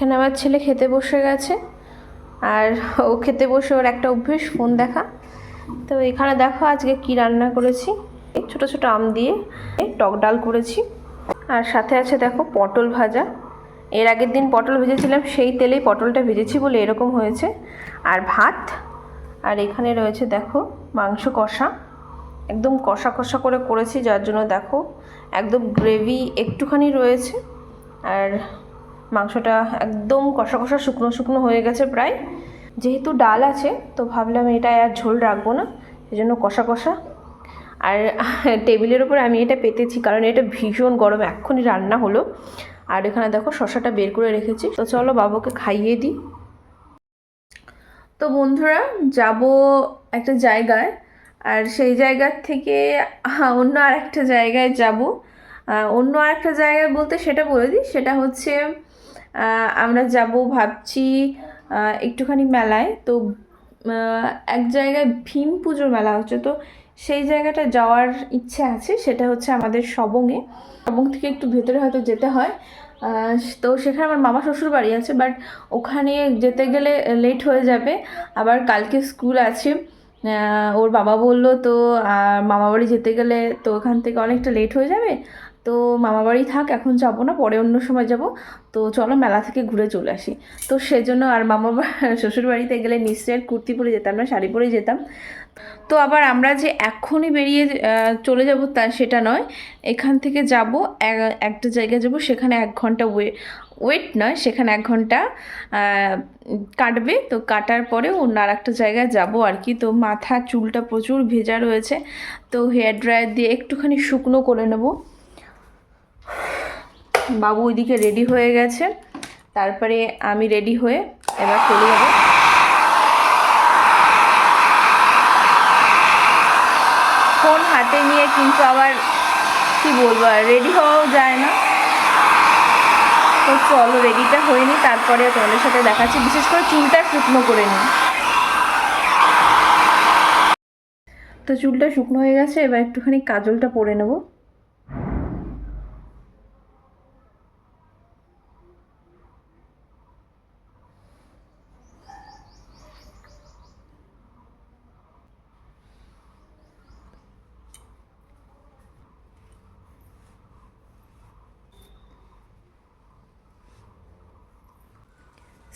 এখানে আমার ছেলে খেতে বসে গেছে। আর ও খেতে বসে ওর একটা অভ্যেস, ফোন দেখা। তো এখানে দেখো আজকে কি রান্না করেছি। এই ছোট ছোট আম দিয়ে টক ডাল করেছি। আর সাথে আছে দেখো পটল ভাজা। এর আগের দিন পটল ভেজেছিলাম, সেই তেলেই পটলটা ভেজেছি বলে এরকম হয়েছে। আর ভাত, আর এখানে রয়েছে দেখো মাংস কষা। একদম কষা কষা করে করেছি, যার জন্য দেখো একদম গ্রেভি একটুখানি রয়েছে। আর মাংসটা একদম কষা কষা শুকনো শুকনো হয়ে গেছে প্রায়। যেহেতু ডাল আছে, তো ভাবলাম এটা আর ঝোল রাখব না সেজন্য কষা কষা। আর টেবিলের উপরে আমি এটা পেতেছি, কারণ এটা ভীষণ গরম, এক্ষুনি রান্না হলো। আর এখানে দেখো শশাটা বের করে রেখেছি। তো চলো বাবুকে খাইয়ে দিই। তো বন্ধুরা, যাব একটা জায়গায়, আর সেই জায়গার থেকে অন্য আর একটা জায়গায় যাব। অন্য আর একটা জায়গায় বলতে সেটা বলে দিই, সেটা হচ্ছে আমরা যাব ভাবছি একটুখানি মেলায়। তো এক জায়গায় ভীম পুজোর মেলা হচ্ছে। তো সেই জায়গাটা যাওয়ার ইচ্ছে আছে, সেটা হচ্ছে আমাদের সবংয়ে সবং থেকে একটু ভেতরে হয়তো যেতে হয়। তো সেখানে আমার মামা শ্বশুর বাড়ি আছে, বাট ওখানে যেতে গেলে লেট হয়ে যাবে। আবার কালকে স্কুল আছে। ওর বাবা বলল, তো মামা বাড়ি যেতে গেলে তো ওখান থেকে অনেকটা লেট হয়ে যাবে। তো মামা বাড়ি থাক, এখন যাব না, পরে অন্য সময় যাব। তো চলো মেলা থেকে ঘুরে চলে আসি। তো সেজন্য আর মামা শ্বশুর বাড়িতে গেলে নিশ্চয়ই কুর্তি পরে যেতাম না, শাড়ি পরে যেতাম। তো আবার আমরা যে এখনই বেরিয়ে চলে যাব তা সেটা নয়। এখান থেকে যাব একটা জায়গায় যাব, সেখানে এক ঘণ্টা ওয়ে, ওয়েট নয়, সেখানে এক ঘণ্টা কাটবে। তো কাটার পরে অন্য আর একটা জায়গায় যাব আর কি। তো মাথা, চুলটা প্রচুর ভেজা রয়েছে। তো হেয়ার ড্রায়ার দিয়ে একটুখানি শুকনো করে নেব। বাবু ওইদিকে রেডি হয়ে গেছে। তারপরে আমি রেডি হয়ে এবার চলে যাব। ফোন হাতে নিয়ে কিন্তু আবার কি বলব, আর রেডি হওয়াও যায় না। তো চলো, রেডিটা হয়ে নি তারপরে তোমাদের সাথে দেখাচ্ছি, বিশেষ করে চুলটা শুকনো করে নিই। তো চুলটা শুকনো হয়ে গেছে, এবার একটুখানি কাজলটা পরে নেব।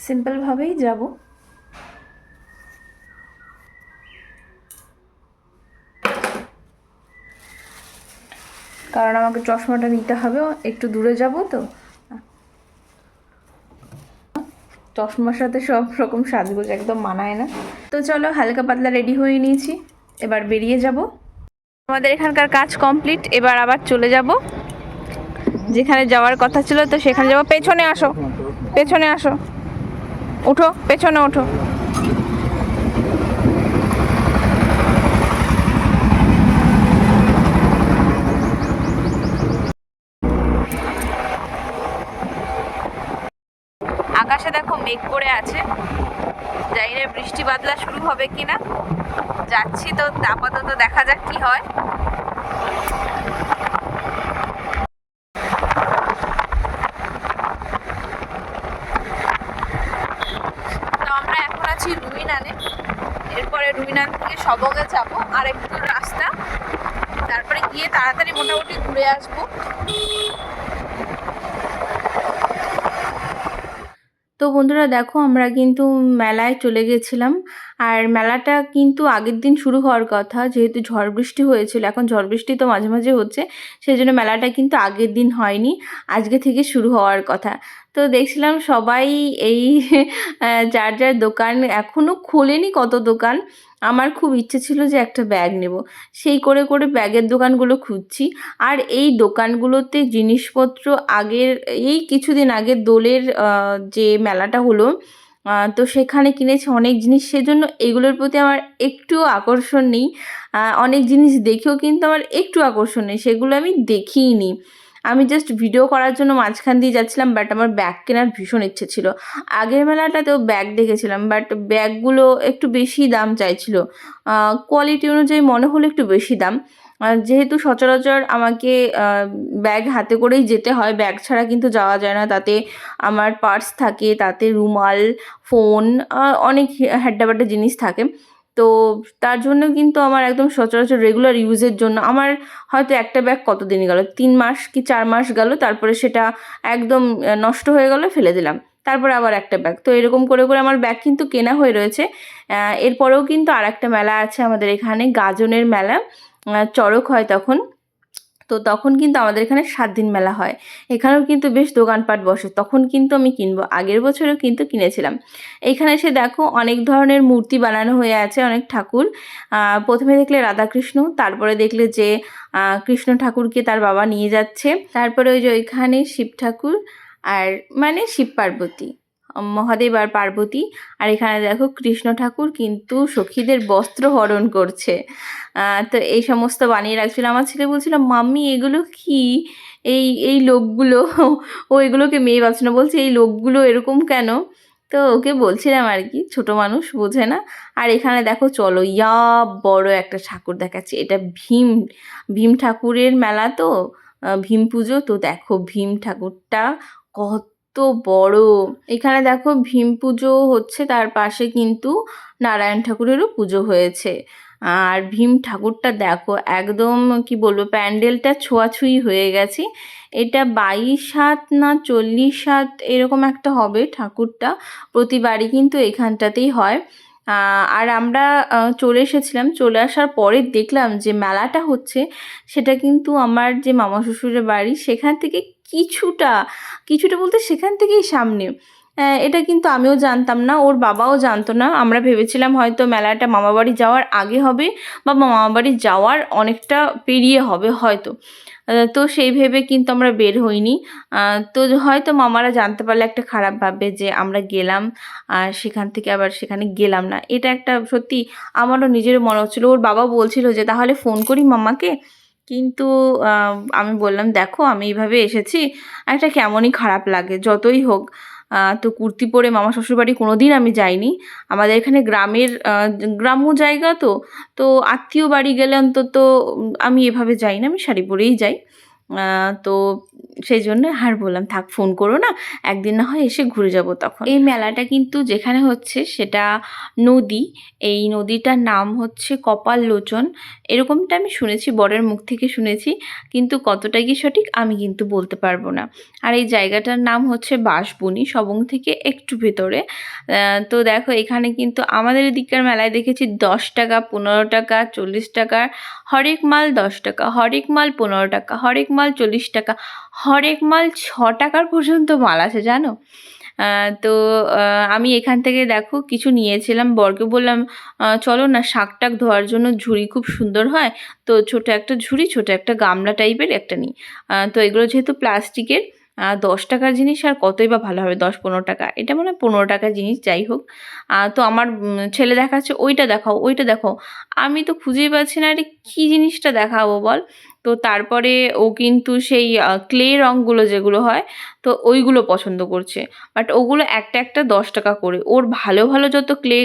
সিম্পলভাবেই যাব। কারণ আমাকে চশমাটা নিতে হবে, একটু দূরে যাব তো। চশমার সাথে সব রকম সাজগোজ একদম মানায় না। তো চলো হালকা পাতলা রেডি হয়ে নিয়েছি, এবার বেরিয়ে যাব। আমাদের এখানকার কাজ কমপ্লিট, এবার আবার চলে যাব। যেখানে যাওয়ার কথা ছিল তো সেখানে যাব। পেছনে আসো পেছনে আসো। ওঠো, পেছনে ওঠো। আকাশে দেখো মেঘ করে আছে। জানি না বৃষ্টি বাদলা শুরু হবে কিনা। যাচ্ছি তো, আপাতত দেখা যাক কি হয় তো আমরা এখন আছি রুইনানে এরপরে রুইনান থেকে সবগে যাব আর একটু রাস্তা। তারপরে গিয়ে তাড়াতাড়ি মোটামুটি ঘুরে আসব। তো বন্ধুরা, দেখো আমরা কিন্তু মেলায় চলে গেছিলাম। আর মেলাটা কিন্তু আগের দিন শুরু হওয়ার কথা, যেহেতু ঝড় বৃষ্টি হয়েছিল। এখন ঝড় বৃষ্টি তো মাঝে মাঝে হচ্ছে, সেই জন্য মেলাটা কিন্তু আগের দিন হয়নি। আজকে থেকে শুরু হওয়ার কথা। তো দেখছিলাম সবাই এই যার যার দোকান এখনও খোলেনি কত দোকান, আমার খুব ইচ্ছে ছিল যে একটা ব্যাগ নেব। সেই করে করে ব্যাগের দোকানগুলো খুঁজছি। আর এই দোকানগুলোতে জিনিসপত্র আগের, এই কিছুদিন আগে দোলের যে মেলাটা হলো তো সেখানে কিনেছি অনেক জিনিস। সেজন্য এগুলোর প্রতি আমার একটু আকর্ষণ নেই। অনেক জিনিস দেখেও কিন্তু আমার একটু আকর্ষণ নেই। সেগুলো আমি দেখিই নি আমি জাস্ট ভিডিও করার জন্য মাঝখান দিয়ে যাচ্ছিলাম বাট আমার ব্যাগ কেনার ভীষণ ইচ্ছে ছিল। আগের মেলাটাতেও ব্যাগ দেখেছিলাম বাট ব্যাগগুলো একটু বেশি দাম চাইছিল। কোয়ালিটি অনুযায়ী মনে হলো একটু বেশি দাম। যেহেতু সচরাচর আমাকে ব্যাগ হাতে করেই যেতে হয় ব্যাগ ছাড়া কিন্তু যাওয়া যায় না। তাতে আমার পার্স থাকে, তাতে রুমাল ফোন অনেক হ্যাড্ডাবাড্ডা জিনিস থাকে। তো তার জন্য কিন্তু আমার একদম সচরাচর রেগুলার ইউজের জন্য আমার হয়তো একটা ব্যাগ কত দিন গেল? তিন মাস কি চার মাস গেল? তারপরে সেটা একদম নষ্ট হয়ে গেল, ফেলে দিলাম। তারপরে আবার একটা ব্যাগ তো এরকম করে করে আমার ব্যাগ কিন্তু কেনা হয়ে রয়েছে। এরপরেও কিন্তু আর একটা মেলা আছে আমাদের এখানে, গাজনের মেলা। চড়ক হয় তখন। তো তখন কিন্তু আমাদের এখানে সাত দিন মেলা হয়। এখানেও কিন্তু বেশ দোকানপাট বসে। তখন কিন্তু আমি কিনবো। আগের বছরেও কিন্তু কিনেছিলাম। এখানে এসে দেখো অনেক ধরনের মূর্তি বানানো হয়ে আছে, অনেক ঠাকুর। প্রথমে দেখলে রাধাকৃষ্ণ, তারপরে দেখলে যে কৃষ্ণ ঠাকুরকে তার বাবা নিয়ে যাচ্ছে। তারপরে ওই যে ওইখানে শিব ঠাকুর আর মানে শিব পার্বতী। মহাদেব আর পার্বতী। আর এখানে দেখো কৃষ্ণ ঠাকুর কিন্তু সখীদের বস্ত্র হরণ করছে। তো এই সমস্ত বানিয়ে রাখছিল। আমার ছেলে বলছিল, মাম্মি, এগুলো কি? এই এই লোকগুলো, ও এগুলোকে মেয়ে ভাবছে না। বলছে, এই লোকগুলো এরকম কেন? তো ওকে বলছিলাম আর কি, ছোট মানুষ, বোঝে না। আর এখানে দেখো, চলো, ইয়া, বড় একটা ঠাকুর দেখাচ্ছে। এটা ভীম ভীম ঠাকুরের মেলা তো ভীম পুজো। তো দেখো, ভীম ঠাকুরটা কত বড়। এখানে দেখো ভীম পুজো হচ্ছে, তার পাশে কিন্তু নারায়ণ ঠাকুরেরও পুজো হয়েছে। আর ভীম ঠাকুরটা দেখো, একদম কি বলব, প্যান্ডেলটা ছোঁয়াছুঁই হয়ে গেছে। এটা বাইশ হাত না চল্লিশ হাত এরকম একটা হবে ঠাকুরটা, প্রতিবারই কিন্তু এখানটাতেই হয়। আর আমরা চলে এসেছিলাম, চলে আসার পরে দেখলাম যে মেলাটা হচ্ছে, সেটা কিন্তু আমার যে মামা শ্বশুরের বাড়ি, সেখান থেকে কিছুটা কিছুটা বলতে সেখান থেকেই সামনে। এটা কিন্তু আমিও জানতাম না, ওর বাবাও জানতো না। আমরা ভেবেছিলাম হয়তো মেলাটা মামাবাড়ি যাওয়ার আগে হবে বা মামাবাড়ি যাওয়ার অনেকটা পেরিয়ে হবে হয়তো। তো সেই ভেবে কিন্তু আমরা বের হইনি। তো হয়তো মামারা জানতে পারলে একটা খারাপ ভাববে যে আমরা গেলাম, আর সেখান থেকে আবার সেখানে গেলাম না। এটা একটা সত্যি আমারও নিজেরও মনে হচ্ছিল। ওর বাবা বলছিল যে, তাহলে ফোন করি মামাকে? কিন্তু আমি বললাম, দেখো, আমি এইভাবে এসেছি আর এটা কেমনই খারাপ লাগে। যতই হোক তো কুর্তি পরে মামা শ্বশুরবাড়ি কোনো দিন আমি যাইনি। আমাদের এখানে গ্রামের গ্রাম্য জায়গা তো তো আত্মীয় বাড়ি গেলে অন্তত আমি এভাবে যাই না আমি শাড়ি পরেই যাই। তো সেই জন্য আর বললাম, থাক ফোন করো না, একদিন না হয় এসে ঘুরে যাব তখন। এই মেলাটা কিন্তু যেখানে হচ্ছে সেটা নদী, এই নদীটার নাম হচ্ছে কপাল লোচন এরকমটা আমি শুনেছি, বরের মুখ থেকে শুনেছি, কিন্তু কতটা কি সঠিক আমি কিন্তু বলতে পারব না। আর এই জায়গাটার নাম হচ্ছে বাঁশবনি, সবং থেকে একটু ভেতরে। তো দেখো, এখানে কিন্তু আমাদের এদিককার মেলায় দেখেছি দশ টাকা, পনেরো টাকা, চল্লিশ টাকা, হরেক মাল দশ টাকা, হরেক মাল পনেরো টাকা, হরেক মাল চল্লিশ টাকা। হরেক মাল ছ টাকার পর্যন্ত মাল আছে, জানো? তো আমি এখান থেকে দেখো কিছু নিয়েছিলাম, বরকে বললাম চলো না শাক টাক ধোয়ার জন্য ঝুড়ি খুব সুন্দর হয়, তো ছোট একটা ঝুড়ি, ছোট একটা গামলা টাইপের একটা নিই। তো এগুলো যেহেতু প্লাস্টিকের দশ টাকার জিনিস, আর কতই বা ভালো হবে, দশ পনেরো টাকা, এটা মনে হয় পনেরো টাকার জিনিস, যাই হোক। তো আমার ছেলে দেখাচ্ছে, ওইটা দেখাও ওইটা দেখাও। আমি তো খুঁজেই পাচ্ছি না, আরে কী জিনিসটা দেখাবো বল? তো তারপরে ও কিন্তু সেই ক্লে রঙগুলো যেগুলো হয়, তো ওইগুলো পছন্দ করছে। বাট ওগুলো একটা একটা দশ টাকা করে। ওর ভালো ভালো যত ক্লে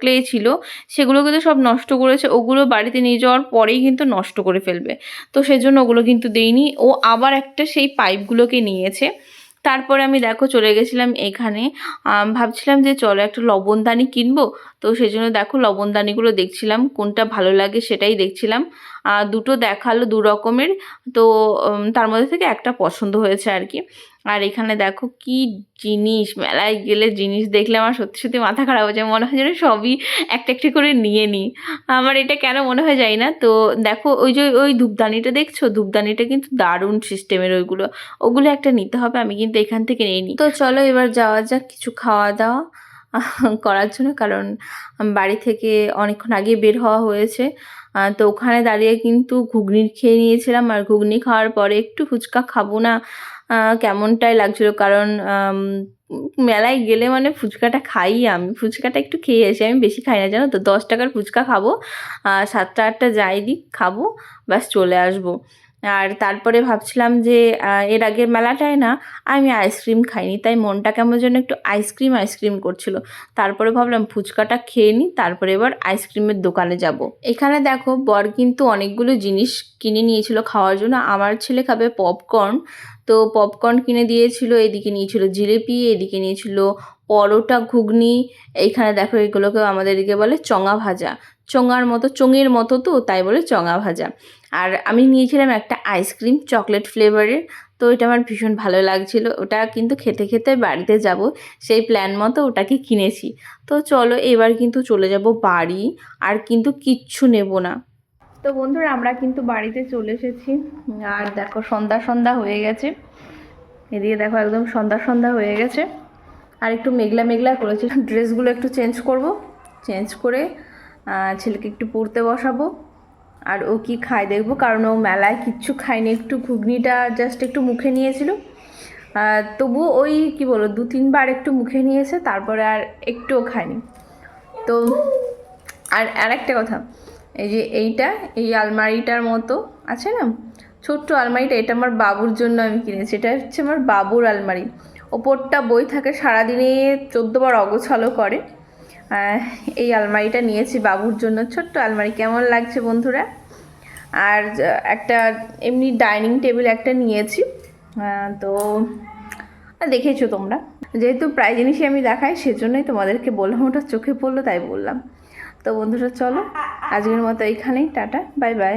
ক্লে ছিল, সেগুলো কিন্তু সব নষ্ট করেছে। ওগুলো বাড়িতে নিয়ে যাওয়ার পরেই কিন্তু নষ্ট করে ফেলবে। তো সেজন্য ওগুলো কিন্তু দেইনি ও আবার একটা সেই পাইপগুলোকে নিয়েছে। তারপরে আমি দেখো চলে গেছিলাম এখানে। ভাবছিলাম যে চলো একটা লবণদানি কিনবো। তো সেই জন্য দেখো লবণদানিগুলো দেখছিলাম, কোনটা ভালো লাগে সেটাই দেখছিলাম। দুটো দেখাল দু রকমের। তো তার মধ্যে থেকে একটা পছন্দ হয়েছে আর কি। আর এখানে দেখো কি জিনিস, মেলায় গেলে জিনিস দেখলে আমার সত্যি সত্যি মাথা খারাপ হয়ে যায়, মনে হয় যেন সবই একটা একটা করে নিয়ে নিই। আমার এটা কেন মনে হয় যায় না, তো দেখো ওই যে ওই ধূপদানিটা দেখছ? ধূপদানিটা কিন্তু দারুণ সিস্টেমের ওইগুলো। ওগুলো একটা নিতে হবে, আমি কিন্তু এখান থেকে নিয়ে নিই। তো চলো এবার যাওয়া যাক কিছু খাওয়া দাওয়া করার জন্য, কারণ বাড়ি থেকে অনেকক্ষণ আগে বের হওয়া হয়েছে। তো ওখানে দাঁড়িয়ে কিন্তু ঘুগনি খেয়ে নিয়েছিলাম, আর ঘুগনি খাওয়ার পরে একটু ফুচকা খাব না কেমনটাই লাগছিল। কারণ মেলায় গেলে মানে ফুচকাটা খাই আমি। ফুচকাটা একটু খেয়ে আসি আমি বেশি খাই না, জানো তো? দশ টাকার ফুচকা খাব সাতটা আটটা যাই দিক, খাব, ব্যাস চলে আসব। আর তারপরে ভাবছিলাম যে এর আগের মেলাটায় না, আমি আইসক্রিম খাইনি। তাই মনটা কেমন যেন একটু আইসক্রিম আইসক্রিম করছিল। তারপরে ভাবলাম ফুচকাটা খেয়ে নিই তারপরে এবার আইসক্রিমের দোকানে যাব। এখানে দেখো, বর কিন্তু অনেকগুলো জিনিস কিনে নিয়েছিল খাওয়ার জন্য। আমার ছেলে খাবে পপকর্ন তো পপকর্ন কিনে দিয়েছিল, এদিকে নিয়েছিল জিলিপি, এদিকে নিয়েছিল পরোটা, ঘুগনি এইখানে দেখো এগুলোকে আমাদের এদিকে বলে চঙা ভাজা। চোঙার মতো, চোঙের মতো তো, তাই বলে চঙা ভাজা। আর আমি নিয়েছিলাম একটা আইসক্রিম চকলেট ফ্লেভারের তো এটা আমার ভীষণ ভালো লাগছিল। ওটা কিন্তু খেতে খেতে বাড়িতে যাব, সেই প্ল্যান মতো ওটাকে কিনেছি। তো চলো এবার কিন্তু চলে যাব বাড়ি, আর কিন্তু কিচ্ছু নেব না। তো বন্ধুরা, আমরা কিন্তু বাড়িতে চলে এসেছি। আর দেখো, সন্ধ্যা সন্ধ্যা হয়ে গেছে। এদিকে দেখো, একদম সন্ধ্যা সন্ধ্যা হয়ে গেছে। আর একটু মেঘলা মেঘলা করেছে। ড্রেসগুলো একটু চেঞ্জ করব। চেঞ্জ করে ছেলেকে একটু পড়তে বসাবো। আর ও কি খায় দেখব, কারণ ও মেলায় কিচ্ছু খায়নি। একটু ঘুগনিটা জাস্ট একটু মুখে নিয়েছিল। তবু ওই কি বলো দু তিনবার একটু মুখে নিয়েছে, তারপরে আর একটুও খায়নি। তো, আর আর একটা কথা এই যে এইটা, এই আলমারিটার মতো, আছে না? ছোট্ট আলমারিটা, এটা আমার বাবুর জন্য আমি কিনেছি। এটা হচ্ছে আমার বাবুর আলমারি। ওপরটা বই থাকে, সারাদিনে চোদ্দোবার অগোছালো করে। এই আলমারিটা নিয়েছি বাবুর জন্য। ছোট্ট আলমারি, কেমন লাগছে বন্ধুরা? আর একটা এমনি ডাইনিং টেবিল একটা নিয়েছি। তো দেখেছ তোমরা? যেহেতু প্রায় জিনিসই আমি দেখাই, সেজন্যই তোমাদেরকে বললাম, ওটা চোখে পড়ল, তাই বললাম। তো বন্ধুরা চলো আজকের মতো এইখানেই টাটা বাই বাই।